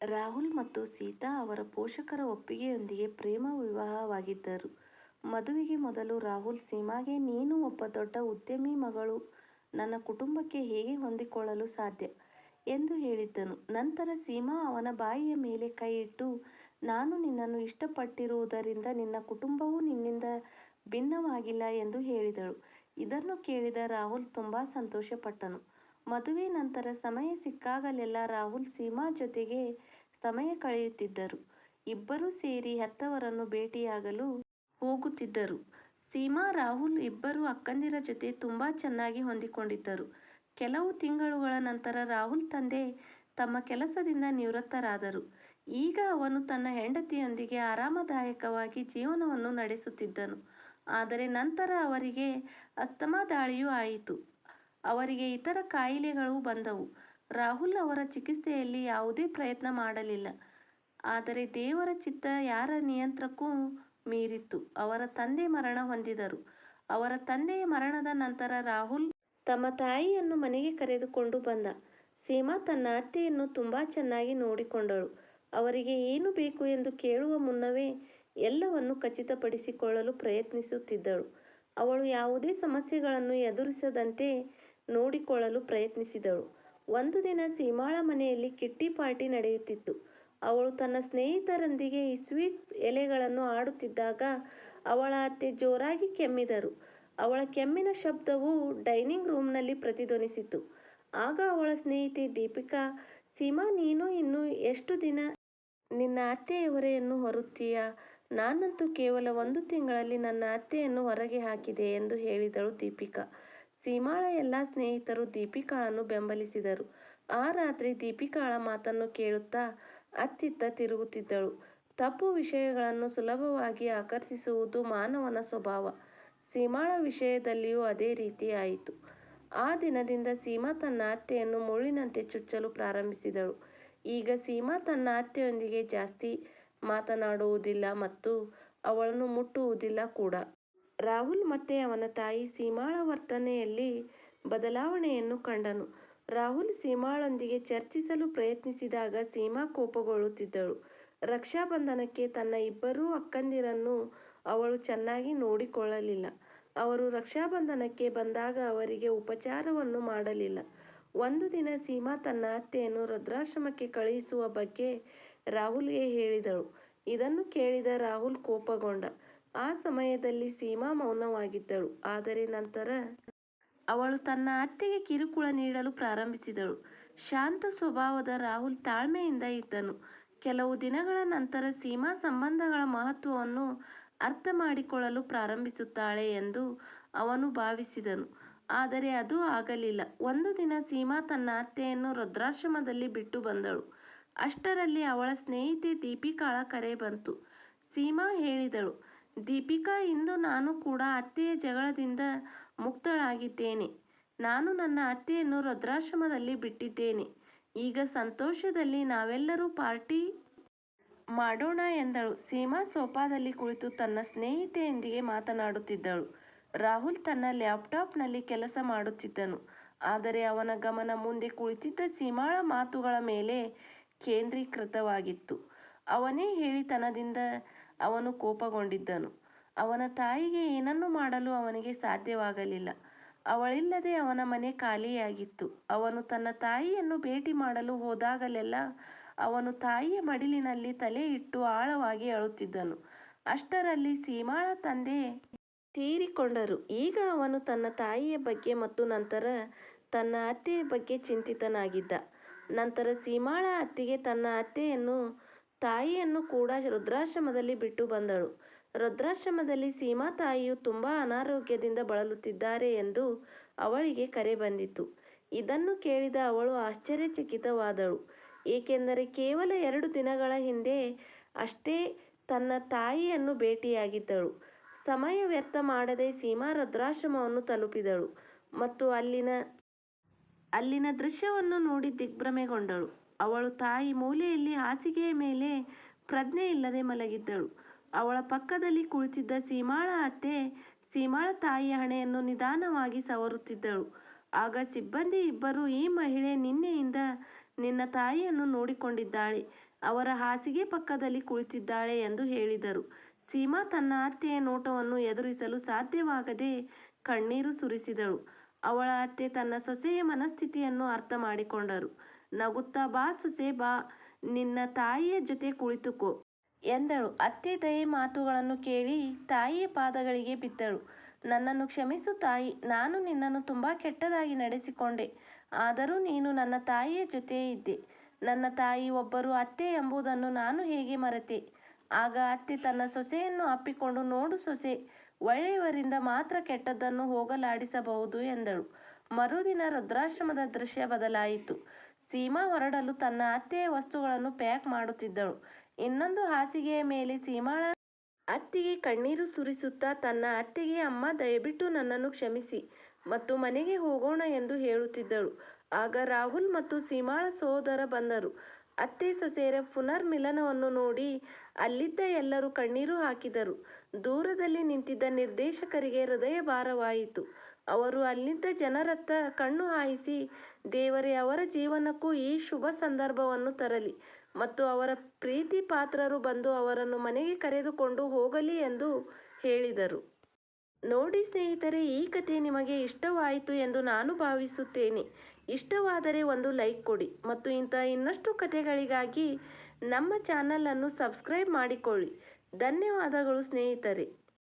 ರಾಹುಲ್ ಮತ್ತು ಸೀತಾ ಅವರ ಪೋಷಕರ ಒಪ್ಪಿಗೆಯೊಂದಿಗೆ ಪ್ರೇಮ ವಿವಾಹವಾಗಿದ್ದರು. ಮದುವೆಗೆ ಮೊದಲು ರಾಹುಲ್ ಸೀಮಾಗೆ, ನೀನು ಒಬ್ಬ ದೊಡ್ಡ ಉದ್ಯಮಿ ಮಗಳು ನನ್ನ ಕುಟುಂಬಕ್ಕೆ ಹೇಗೆ ಹೊಂದಿಕೊಳ್ಳಲು ಸಾಧ್ಯ ಎಂದು ಹೇಳಿದ್ದನು. ನಂತರ ಸೀಮಾ ಅವನ ಬಾಯಿಯ ಮೇಲೆ ಕೈ ಇಟ್ಟು, ನಾನು ನಿನ್ನನ್ನು ಇಷ್ಟಪಟ್ಟಿರುವುದರಿಂದ ನಿನ್ನ ಕುಟುಂಬವು ನಿನ್ನಿಂದ ಭಿನ್ನವಾಗಿಲ್ಲ ಎಂದು ಹೇಳಿದಳು. ಇದನ್ನು ಕೇಳಿದ ರಾಹುಲ್ ತುಂಬಾ ಸಂತೋಷಪಟ್ಟನು. ಮದುವೆ ನಂತರ ಸಮಯ ಸಿಕ್ಕಾಗಲೆಲ್ಲ ರಾಹುಲ್ ಸೀಮಾ ಜೊತೆಗೆ ಸಮಯ ಕಳೆಯುತ್ತಿದ್ದರು. ಇಬ್ಬರೂ ಸೇರಿ ಹೆತ್ತವರನ್ನು ಭೇಟಿಯಾಗಲು ಹೋಗುತ್ತಿದ್ದರು. ಸೀಮಾ, ರಾಹುಲ್ ಇಬ್ಬರು ಅಕ್ಕಂದಿರ ಜೊತೆ ತುಂಬಾ ಚೆನ್ನಾಗಿ ಹೊಂದಿಕೊಂಡಿದ್ದರು. ಕೆಲವು ತಿಂಗಳುಗಳ ನಂತರ ರಾಹುಲ್ ತಂದೆ ತಮ್ಮ ಕೆಲಸದಿಂದ ನಿವೃತ್ತರಾದರು. ಈಗ ಅವನು ತನ್ನ ಹೆಂಡತಿಯೊಂದಿಗೆ ಆರಾಮದಾಯಕವಾಗಿ ಜೀವನವನ್ನು ನಡೆಸುತ್ತಿದ್ದನು. ಆದರೆ ನಂತರ ಅವರಿಗೆ ಅಸ್ತಮಾ ದಾಳಿಯೂ ಆಯಿತು. ಅವರಿಗೆ ಇತರ ಕಾಯಿಲೆಗಳು ಬಂದವು. ರಾಹುಲ್ ಅವರ ಚಿಕಿತ್ಸೆಯಲ್ಲಿ ಯಾವುದೇ ಪ್ರಯತ್ನ ಮಾಡಲಿಲ್ಲ. ಆದರೆ ದೇವರ ಚಿತ್ತ ಯಾರ ನಿಯಂತ್ರಕ್ಕೂ ಮೀರಿತ್ತು. ಅವರ ತಂದೆ ಮರಣ ಹೊಂದಿದರು. ಅವರ ತಂದೆಯ ಮರಣದ ನಂತರ ರಾಹುಲ್ ತಮ್ಮ ತಾಯಿಯನ್ನು ಮನೆಗೆ ಕರೆದುಕೊಂಡು ಬಂದ. ಸೀಮಾ ತನ್ನ ಅತ್ತೆಯನ್ನು ತುಂಬಾ ಚೆನ್ನಾಗಿ ನೋಡಿಕೊಂಡಳು. ಅವರಿಗೆ ಏನು ಬೇಕು ಎಂದು ಕೇಳುವ ಮುನ್ನವೇ ಎಲ್ಲವನ್ನು ಖಚಿತಪಡಿಸಿಕೊಳ್ಳಲು ಪ್ರಯತ್ನಿಸುತ್ತಿದ್ದಳು. ಅವಳು ಯಾವುದೇ ಸಮಸ್ಯೆಗಳನ್ನು ಎದುರಿಸದಂತೆ ನೋಡಿಕೊಳ್ಳಲು ಪ್ರಯತ್ನಿಸಿದಳು. ಒಂದು ದಿನ ಸೀಮಾಳ ಮನೆಯಲ್ಲಿ ಕಿಟ್ಟಿ ಪಾರ್ಟಿ ನಡೆಯುತ್ತಿತ್ತು. ಅವಳು ತನ್ನ ಸ್ನೇಹಿತರೊಂದಿಗೆ ಈ ಸ್ವೀಟ್ ಎಲೆಗಳನ್ನು ಆಡುತ್ತಿದ್ದಾಗ ಅವಳ ಅತ್ತೆ ಜೋರಾಗಿ ಕೆಮ್ಮಿದರು. ಅವಳ ಕೆಮ್ಮಿನ ಶಬ್ದವು ಡೈನಿಂಗ್ ರೂಮ್ನಲ್ಲಿ ಪ್ರತಿಧ್ವನಿಸಿತು. ಆಗ ಅವಳ ಸ್ನೇಹಿತೆ ದೀಪಿಕಾ, ಸೀಮಾ ನೀನು ಇನ್ನೂ ಎಷ್ಟು ದಿನ ನಿನ್ನ ಅತ್ತೆಯ ಹೊರೆಯನ್ನು ಹೊರುತ್ತೀಯಾ, ನಾನಂತೂ ಕೇವಲ ಒಂದು ತಿಂಗಳಲ್ಲಿ ನನ್ನ ಅತ್ತೆಯನ್ನು ಹೊರಗೆ ಹಾಕಿದೆ ಎಂದು ಹೇಳಿದಳು ದೀಪಿಕಾ. ಸೀಮಾಳ ಎಲ್ಲ ಸ್ನೇಹಿತರು ದೀಪಿಕಾಳನ್ನು ಬೆಂಬಲಿಸಿದರು. ಆ ರಾತ್ರಿ ದೀಪಿಕಾಳ ಮಾತನ್ನು ಕೇಳುತ್ತಾ ಅತ್ತಿತ್ತ ತಿರುಗುತ್ತಿದ್ದಳು. ತಪ್ಪು ವಿಷಯಗಳನ್ನು ಸುಲಭವಾಗಿ ಆಕರ್ಷಿಸುವುದು ಮಾನವನ ಸ್ವಭಾವ. ಸೀಮಾಳ ವಿಷಯದಲ್ಲಿಯೂ ಅದೇ ರೀತಿ ಆಯಿತು. ಆ ದಿನದಿಂದ ಸೀಮಾ ತನ್ನ ಅತ್ತೆಯನ್ನು ಮುಳ್ಳಿನಂತೆ ಚುಚ್ಚಲು ಪ್ರಾರಂಭಿಸಿದಳು. ಈಗ ಸೀಮಾ ತನ್ನ ಅತ್ತೆಯೊಂದಿಗೆ ಜಾಸ್ತಿ ಮಾತನಾಡುವುದಿಲ್ಲ ಮತ್ತು ಅವಳನ್ನು ಮುಟ್ಟುವುದಿಲ್ಲ ಕೂಡ. ರಾಹುಲ್ ಮತ್ತೆ ಅವನ ತಾಯಿ ಸೀಮಾಳ ವರ್ತನೆಯಲ್ಲಿ ಬದಲಾವಣೆಯನ್ನು ಕಂಡನು. ರಾಹುಲ್ ಸೀಮಾಳೊಂದಿಗೆ ಚರ್ಚಿಸಲು ಪ್ರಯತ್ನಿಸಿದಾಗ ಸೀಮಾ ಕೋಪಗೊಳ್ಳುತ್ತಿದ್ದಳು. ರಕ್ಷಾ ಬಂಧನಕ್ಕೆ ತನ್ನ ಇಬ್ಬರೂ ಅಕ್ಕಂದಿರನ್ನು ಅವಳು ಚೆನ್ನಾಗಿ ನೋಡಿಕೊಳ್ಳಲಿಲ್ಲ. ಅವರು ರಕ್ಷಾಬಂಧನಕ್ಕೆ ಬಂದಾಗ ಅವರಿಗೆ ಉಪಚಾರವನ್ನು ಮಾಡಲಿಲ್ಲ. ಒಂದು ದಿನ ಸೀಮಾ ತನ್ನ ಅತ್ತೆಯನ್ನು ರುದ್ರಾಶ್ರಮಕ್ಕೆ ಕಳುಹಿಸುವ ಬಗ್ಗೆ ರಾಹುಲ್ಗೆ ಹೇಳಿದಳು. ಇದನ್ನು ಕೇಳಿದ ರಾಹುಲ್ ಕೋಪಗೊಂಡ. ಆ ಸಮಯದಲ್ಲಿ ಸೀಮಾ ಮೌನವಾಗಿದ್ದಳು. ಆದರೆ ನಂತರ ಅವಳು ತನ್ನ ಅತ್ತೆಗೆ ಕಿರುಕುಳ ನೀಡಲು ಪ್ರಾರಂಭಿಸಿದಳು. ಶಾಂತ ಸ್ವಭಾವದ ರಾಹುಲ್ ತಾಳ್ಮೆಯಿಂದ ಇದ್ದನು. ಕೆಲವು ದಿನಗಳ ನಂತರ ಸೀಮಾ ಸಂಬಂಧಗಳ ಮಹತ್ವವನ್ನು ಅರ್ಥ ಮಾಡಿಕೊಳ್ಳಲು ಪ್ರಾರಂಭಿಸುತ್ತಾಳೆ ಎಂದು ಅವನು ಭಾವಿಸಿದನು. ಆದರೆ ಅದು ಆಗಲಿಲ್ಲ. ಒಂದು ದಿನ ಸೀಮಾ ತನ್ನ ಅತ್ತೆಯನ್ನು ರುದ್ರಾಶ್ರಮದಲ್ಲಿ ಬಿಟ್ಟು ಬಂದಳು. ಅಷ್ಟರಲ್ಲಿ ಅವಳ ಸ್ನೇಹಿತೆ ದೀಪಿಕಾಳ ಕರೆ ಬಂತು. ಸೀಮಾ ಹೇಳಿದಳು, ದೀಪಿಕಾ, ಇಂದು ನಾನು ಕೂಡ ಅತ್ತೆಯ ಜಗಳದಿಂದ ಮುಕ್ತಳಾಗಿದ್ದೇನೆ. ನಾನು ನನ್ನ ಅತ್ತೆಯನ್ನು ವೃದ್ಧಾಶ್ರಮದಲ್ಲಿ ಬಿಟ್ಟಿದ್ದೇನೆ. ಈಗ ಸಂತೋಷದಲ್ಲಿ ನಾವೆಲ್ಲರೂ ಪಾರ್ಟಿ ಮಾಡೋಣ ಎಂದಳು. ಸೀಮಾ ಸೋಫಾದಲ್ಲಿ ಕುಳಿತು ತನ್ನ ಸ್ನೇಹಿತೆಯೊಂದಿಗೆ ಮಾತನಾಡುತ್ತಿದ್ದಳು. ರಾಹುಲ್ ತನ್ನ ಲ್ಯಾಪ್ಟಾಪ್ನಲ್ಲಿ ಕೆಲಸ ಮಾಡುತ್ತಿದ್ದನು. ಆದರೆ ಅವನ ಗಮನ ಮುಂದೆ ಕುಳಿತಿದ್ದ ಸೀಮಾಳ ಮಾತುಗಳ ಮೇಲೆ ಕೇಂದ್ರೀಕೃತವಾಗಿತ್ತು. ಅವನೇ ಹೇಳಿತನದಿಂದ ಅವನು ಕೋಪಗೊಂಡಿದ್ದನು. ಅವನ ತಾಯಿಗೆ ಏನನ್ನು ಮಾಡಲು ಅವನಿಗೆ ಸಾಧ್ಯವಾಗಲಿಲ್ಲ. ಅವಳಿಲ್ಲದೆ ಅವನ ಮನೆ ಖಾಲಿಯಾಗಿತ್ತು. ಅವನು ತನ್ನ ತಾಯಿಯನ್ನು ಭೇಟಿ ಮಾಡಲು ಹೋದಾಗಲೆಲ್ಲ ಅವನು ತಾಯಿಯ ಮಡಿಲಿನಲ್ಲಿ ತಲೆ ಇಟ್ಟು ಆಳವಾಗಿ ಅಳುತ್ತಿದ್ದನು. ಅಷ್ಟರಲ್ಲಿ ಸೀಮಾಳ ತಂದೆ ತೀರಿಕೊಂಡರು. ಈಗ ಅವನು ತನ್ನ ತಾಯಿಯ ಬಗ್ಗೆ ಮತ್ತು ನಂತರ ತನ್ನ ಅತ್ತೆಯ ಬಗ್ಗೆ ಚಿಂತಿತನಾಗಿದ್ದ. ನಂತರ ಸೀಮಾಳ ಅತ್ತಿಗೆ ತನ್ನ ಅತ್ತೆಯನ್ನೂ ತಾಯಿಯನ್ನೂ ಕೂಡ ವೃದ್ಧಾಶ್ರಮದಲ್ಲಿ ಬಿಟ್ಟು ಬಂದಳು. ವೃದ್ಧಾಶ್ರಮದಲ್ಲಿ ಸೀಮಾ ತಾಯಿಯು ತುಂಬ ಅನಾರೋಗ್ಯದಿಂದ ಬಳಲುತ್ತಿದ್ದಾರೆ ಎಂದು ಅವಳಿಗೆ ಕರೆ ಬಂದಿತು. ಇದನ್ನು ಕೇಳಿದ ಅವಳು ಆಶ್ಚರ್ಯಚಕಿತವಾದಳು ಏಕೆಂದರೆ ಕೇವಲ ಎರಡು ದಿನಗಳ ಹಿಂದೆ ಅಷ್ಟೇ ತನ್ನ ತಾಯಿಯನ್ನು ಭೇಟಿಯಾಗಿದ್ದಳು. ಸಮಯ ವ್ಯರ್ಥ ಮಾಡದೆ ಸೀಮಾ ರುದ್ರಾಶ್ರಮವನ್ನು ತಲುಪಿದಳು ಮತ್ತು ಅಲ್ಲಿನ ಅಲ್ಲಿನ ದೃಶ್ಯವನ್ನು ನೋಡಿ ದಿಗ್ಭ್ರಮೆಗೊಂಡಳು. ಅವಳ ತಾಯಿ ಮೂಲೆಯಲ್ಲಿ ಹಾಸಿಗೆಯ ಮೇಲೆ ಪ್ರಜ್ಞೆ ಇಲ್ಲದೆ ಮಲಗಿದ್ದಳು. ಅವಳ ಪಕ್ಕದಲ್ಲಿ ಕುಳಿತಿದ್ದ ಸೀಮಾಳ ಅತ್ತೆ ಸೀಮಾಳ ತಾಯಿಯ ಹಣೆಯನ್ನು ನಿಧಾನವಾಗಿ ಸವರುತ್ತಿದ್ದಳು. ಆಗ ಸಿಬ್ಬಂದಿ ಇಬ್ಬರು ಈ ಮಹಿಳೆ ನಿನ್ನೆಯಿಂದ ನಿನ್ನ ತಾಯಿಯನ್ನು ನೋಡಿಕೊಂಡಿದ್ದಾಳೆ ಅವರ ಹಾಸಿಗೆ ಪಕ್ಕದಲ್ಲಿ ಕುಳಿತಿದ್ದಾಳೆ ಎಂದು ಹೇಳಿದರು ಸೀಮಾ ತನ್ನ ಅತ್ತೆಯ ನೋಟವನ್ನು ಎದುರಿಸಲು ಸಾಧ್ಯವಾಗದೆ ಕಣ್ಣೀರು ಸುರಿಸಿದಳು ಅವಳ ಅತ್ತೆ ತನ್ನ ಸೊಸೆಯ ಮನಸ್ಥಿತಿಯನ್ನು ಅರ್ಥ ಮಾಡಿಕೊಂಡರು ನಗುತ್ತಾ, ಬಾ ಸೊಸೆ, ಬಾ, ನಿನ್ನ ತಾಯಿಯ ಜೊತೆ ಕುಳಿತುಕೋ, ಎಂದಳು. ಅತ್ತೆ ದಯೆ ಮಾತುಗಳನ್ನು ಕೇಳಿ ತಾಯಿಯ ಪಾದಗಳಿಗೆ ಬಿದ್ದಳು. ನನ್ನನ್ನು ಕ್ಷಮಿಸು ತಾಯಿ, ನಾನು ನಿನ್ನನ್ನು ತುಂಬ ಕೆಟ್ಟದಾಗಿ ನಡೆಸಿಕೊಂಡೆ. ಆದರೂ ನೀನು ನನ್ನ ತಾಯಿಯ ಜೊತೆ ಇದ್ದೆ. ನನ್ನ ತಾಯಿ ಒಬ್ಬರು ಅತ್ತೆ ಎಂಬುದನ್ನು ನಾನು ಹೇಗೆ ಮರೆತೆ? ಆಗ ಅತ್ತೆ ತನ್ನ ಸೊಸೆಯನ್ನು ಅಪ್ಪಿಕೊಂಡು, ನೋಡು ಸೊಸೆ, ಒಳ್ಳೆಯವರಿಂದ ಮಾತ್ರ ಕೆಟ್ಟದ್ದನ್ನು ಹೋಗಲಾಡಿಸಬಹುದು, ಎಂದಳು. ಮರುದಿನ ರುದ್ರಾಶ್ರಮದ ದೃಶ್ಯ ಬದಲಾಯಿತು. ಸೀಮಾ ಹೊರಡಲು ತನ್ನ ಅತ್ತೆಯ ವಸ್ತುಗಳನ್ನು ಪ್ಯಾಕ್ ಮಾಡುತ್ತಿದ್ದಳು. ಇನ್ನೊಂದು ಹಾಸಿಗೆಯ ಮೇಲೆ ಸೀಮಾಳ ಅತ್ತಿಗೆ ಕಣ್ಣೀರು ಸುರಿಸುತ್ತಾ ತನ್ನ ಅತ್ತೆಗೆ, ಅಮ್ಮ, ದಯವಿಟ್ಟು ನನ್ನನ್ನು ಕ್ಷಮಿಸಿ ಮತ್ತು ಮನೆಗೆ ಹೋಗೋಣ ಎಂದು ಹೇಳುತ್ತಿದ್ದಳು. ಆಗ ರಾಹುಲ್ ಮತ್ತು ಸೀಮಾಳ ಸೋದರ ಬಂದರು. ಅತ್ತೆ ಸೊಸೆಯರ ಪುನರ್ಮಿಲನವನ್ನು ನೋಡಿ ಅಲ್ಲಿದ್ದ ಎಲ್ಲರೂ ಕಣ್ಣೀರು ಹಾಕಿದರು. ದೂರದಲ್ಲಿ ನಿಂತಿದ್ದ ನಿರ್ದೇಶಕರಿಗೆ ಹೃದಯ ಭಾರವಾಯಿತು ಅವರು ಅಲ್ಲಿದ್ದ ಜನರತ್ತ ಕಣ್ಣು ಹಾಯಿಸಿ, ದೇವರೇ, ಅವರ ಜೀವನಕ್ಕೂ ಈ ಶುಭ ಸಂದರ್ಭವನ್ನು ತರಲಿ ಮತ್ತು ಅವರ ಪ್ರೀತಿ ಪಾತ್ರರು ಬಂದು ಅವರನ್ನು ಮನೆಗೆ ಕರೆದುಕೊಂಡು ಹೋಗಲಿ ಎಂದು ಹೇಳಿದರು. ನೋಡಿ ಸ್ನೇಹಿತರೆ, ಈ ಕಥೆ ನಿಮಗೆ ಇಷ್ಟವಾಯಿತು ಎಂದು ನಾನು ಭಾವಿಸುತ್ತೇನೆ. ಇಷ್ಟವಾದರೆ ಒಂದು ಲೈಕ್ ಕೊಡಿ ಮತ್ತು ಇಂಥ ಇನ್ನಷ್ಟು ಕಥೆಗಳಿಗಾಗಿ ನಮ್ಮ ಚಾನಲನ್ನು ಸಬ್ಸ್ಕ್ರೈಬ್ ಮಾಡಿಕೊಳ್ಳಿ. ಧನ್ಯವಾದಗಳು ಸ್ನೇಹಿತರೆ.